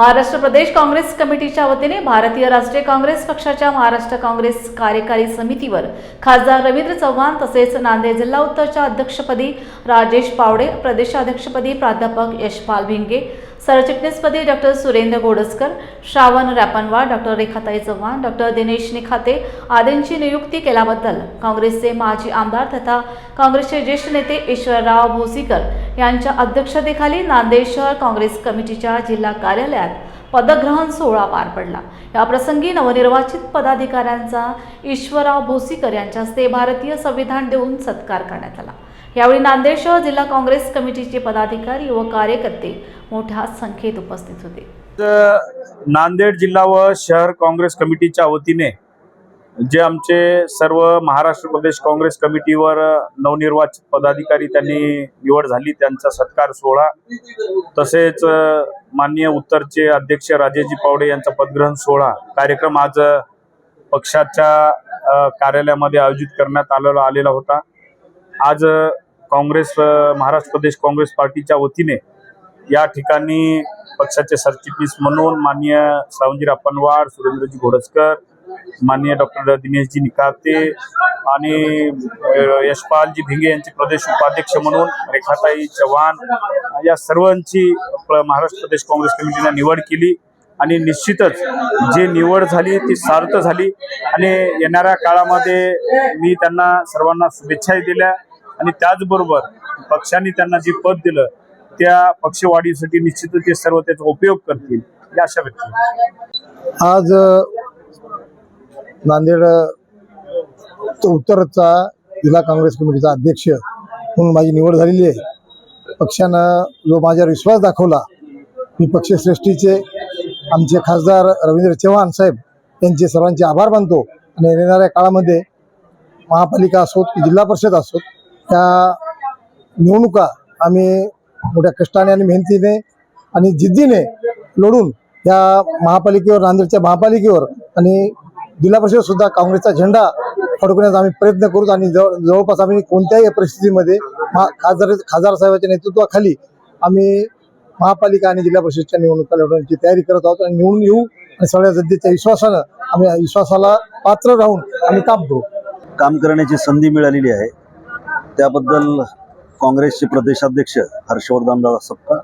महाराष्ट्र प्रदेश काँग्रेस कमिटीच्या वतीने भारतीय राष्ट्रीय काँग्रेस पक्षाच्या महाराष्ट्र काँग्रेस कार्यकारी समितीवर खासदार रवींद्र चव्हाण तसेच नांदेड जिल्हा उत्तरच्या अध्यक्षपदी राजेश पावडे प्रदेशाध्यक्षपदी प्राध्यापक Yashpal Bhinge सरचिटणीसपदी doctor Surendra Godaskar Shravan Rapanwad doctor Rekhatai Chavan doctor Dinesh Nikhate आदींची नियुक्ती केल्याबद्दल काँग्रेसचे माजी आमदार तथा काँग्रेसचे ज्येष्ठ नेते ईश्वरराव भोसीकर यांच्या अध्यक्षतेखाली नांदेड शहर काँग्रेस कमिटीच्या जिल्हा कार्यालयात पदग्रहण सोहळा पार पडला. या प्रसंगी नवनिर्वाचित पदाधिकाऱ्यांचा ईश्वरराव भोसीकर यांच्या हस्ते भारतीय संविधान देऊन सत्कार करण्यात आला. यावेळी नांदेड शहर जिल्हा काँग्रेस कमिटीचे पदाधिकारी व कार्यकर्ते मोठ्या संख्येत उपस्थित होते. नांदेड जिल्हा व शहर काँग्रेस कमिटीच्या वतीने जे आमचे सर्व महाराष्ट्र प्रदेश काँग्रेस कमिटीवर नवनिर्वाचित पदाधिकारी त्यांनी निवड झाली त्यांचा सत्कार सोहळा. तसेच माननीय उत्तरचे अध्यक्ष राजेजी पावडे यांचा पदग्रहण सोहळा कार्यक्रम आज पक्षाच्या कार्यालयामध्ये आयोजित करण्यात आलेला आलेला होता. आज काँग्रेस महाराष्ट्र प्रदेश काँग्रेस पार्टीच्या वतीने या ठिकाणी पक्षाचे सरचिटणीस म्हणून माननीय सावंतजी पनवाड सुरेंद्रजी घोडसकर माननीय डॉक्टर दिनेशजी निकाते आणि यशपालजी भिंगे यांचे प्रदेश उपाध्यक्ष म्हणून रेखाताई चव्हाण या सर्वांची महाराष्ट्र प्रदेश काँग्रेस कमिटीने निवड केली आणि निश्चितच जी निवड झाली ती सार्थ झाली. आणि येणाऱ्या काळामध्ये मी त्यांना सर्वांना शुभेच्छाही दिल्या. आणि त्याचबरोबर पक्षाने त्यांना जे पद दिलं त्या पक्षवाढीसाठी निश्चित ते सर्व त्याचा उपयोग करतील या अशा व्यक्ती. आज नांदेड उत्तरचा जिल्हा काँग्रेस कमिटीचा अध्यक्ष म्हणून माझी निवड झालेली आहे. पक्षानं जो माझ्यावर विश्वास दाखवला मी पक्षश्रेष्ठीचे आमचे खासदार रवींद्र चव्हाण साहेब यांचे सर्वांचे आभार मानतो. आणि येणाऱ्या काळामध्ये महापालिका असोत की जिल्हा परिषद असोत त्या निवडणुका आम्ही मोठ्या कष्टाने आणि मेहनतीने आणि जिद्दीने लढून या महापालिकेवर नांदेडच्या महापालिकेवर आणि जिल्हा परिषद सुद्धा काँग्रेसचा झेंडा फडकवण्याचा आम्ही प्रयत्न करू आणि जवळ जवळपास आम्ही कोणत्याही परिस्थितीमध्ये महा खासदार खासदार साहेबांच्या नेतृत्वाखाली आम्ही महापालिका आणि जिल्हा परिषदच्या निवडणुका लढवण्याची तयारी करत आहोत आणि निवडून येऊ आणि सगळ्या जनतेच्या विश्वासानं आम्ही विश्वासाला पात्र राहून आम्ही काम करू. काम करण्याची संधी मिळालेली आहे. त्याबद्दल काँग्रेसचे प्रदेशाध्यक्ष हर्षवर्धनदादा सप्पा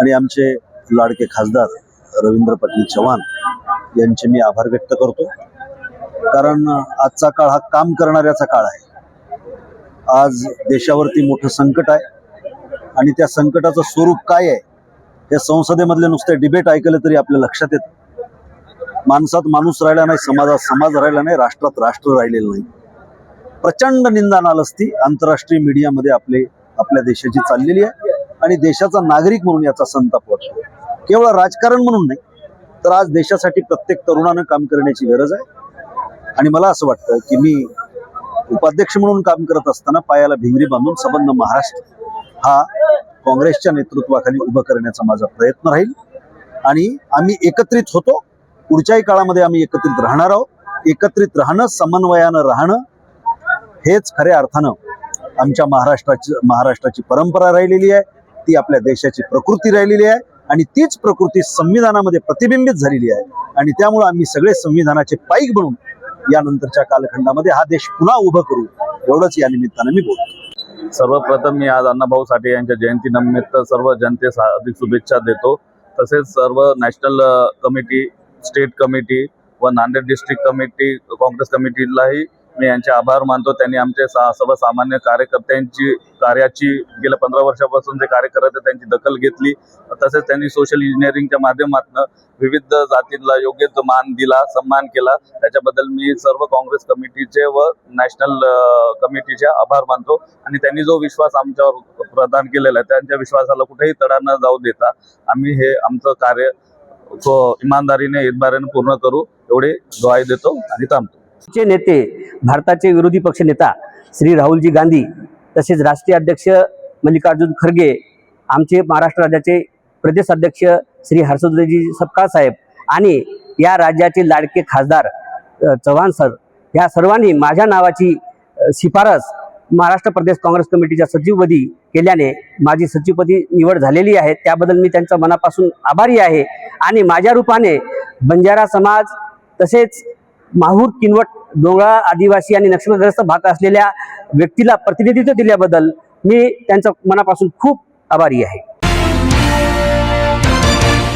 आणि आमचे लाडके खासदार रवींद्र पाटील चव्हाण यांचे मी आभार व्यक्त करतो. कारण आजचा काळ हा काम करणाऱ्याचा काळ आहे. आज देशावरती मोठं संकट आहे आणि त्या संकटाचं स्वरूप काय आहे हे संसदेमधले नुसते डिबेट ऐकले तरी आपल्या लक्षात येतं. माणसात माणूस राहिला नाही समाजात समाज राहिला नाही राष्ट्रात राष्ट्र राहिलेलं नाही. प्रचंड निंदा असती आंतरराष्ट्रीय मीडियामध्ये आपले आपल्या देशाची चाललेली आहे आणि देशाचा नागरिक म्हणून याचा संताप वाटतो. केवळ राजकारण म्हणून नाही तर आज देशासाठी प्रत्येक तरुणानं काम करण्याची गरज आहे. आणि मला असं वाटतं की मी उपाध्यक्ष म्हणून काम करत असताना पायाला भिंगरी बांधून संबंध महाराष्ट्र हा काँग्रेसच्या नेतृत्वाखाली उभं करण्याचा माझा प्रयत्न राहील. आणि आम्ही एकत्रित होतो. पुढच्याही काळामध्ये आम्ही एकत्रित राहणार आहोत. एकत्रित राहणं समन्वयानं राहणं हेच खऱ्या अर्थानं आमच्या महाराष्ट्राची महाराष्ट्राची परंपरा राहिलेली आहे ती आपल्या देशाची प्रकृती राहिलेली आहे आणि तीच प्रकृती संविधानामध्ये प्रतिबिंबित झालेली आहे. आणि त्यामुळे आम्ही सगळे संविधानाचे पाईक बनून यानंतरच्या कालखंडामध्ये हा देश पुन्हा उभं करू एवढंच या निमित्तानं मी बोलतो. सर्वप्रथम मी आज अण्णाभाऊ साठे यांच्या जयंतीनिमित्त सर्व जनतेस अधिक शुभेच्छा देतो. तसेच सर्व नॅशनल कमिटी स्टेट कमिटी व नांदेड डिस्ट्रिक्ट कमिटी काँग्रेस कमिटीलाही मी यांचे आभार मानतो. त्यांनी आमचे सा सर्वसामान्य कार्यकर्त्यांची कार्याची गेल्या पंधरा वर्षापासून जे कार्य करत त्यांची दखल घेतली. तसेच त्यांनी सोशल इंजिनिअरिंगच्या माध्यमातून विविध जातींना योग्य मान दिला सन्मान केला. त्याच्याबद्दल मी सर्व काँग्रेस कमिटीचे व नॅशनल कमिटीचे आभार मानतो. आणि त्यांनी जो विश्वास आमच्यावर प्रदान केलेला आहे त्यांच्या विश्वासाला कुठेही तडा न जाऊ देता आम्ही हे आमचं कार्य तो इमानदारीने इतबारीने पूर्ण करू. एवढे ग्वाही देतो आणि थांबतो. चे नेते भारताचे विरोधी पक्ष नेता श्री राहुलजी गांधी तसेच राष्ट्रीय अध्यक्ष मल्लिकार्जुन खरगे आमचे महाराष्ट्र राज्याचे प्रदेश अध्यक्ष श्री हर्षोदयजी सपकाळ साहेब आणि या राज्याचे लाडके खासदार चव्हाण सर या सर्वांनी माझ्या नावाची शिफारस महाराष्ट्र प्रदेश काँग्रेस कमिटीच्या सचिवपदी केल्याने माझी सचिवपदी निवड झालेली आहे. त्याबद्दल मी त्यांचा मनापासून आभारी आहे आणि माझ्या रूपाने बंजारा समाज तसेच माहूर किनवट डोंगराळ आदिवासी आणि नक्षलग्रस्त भाग असलेल्या व्यक्तीला प्रतिनिधित्व दिल्याबद्दल मी त्यांचा मनापासून खूप आभारी आहे.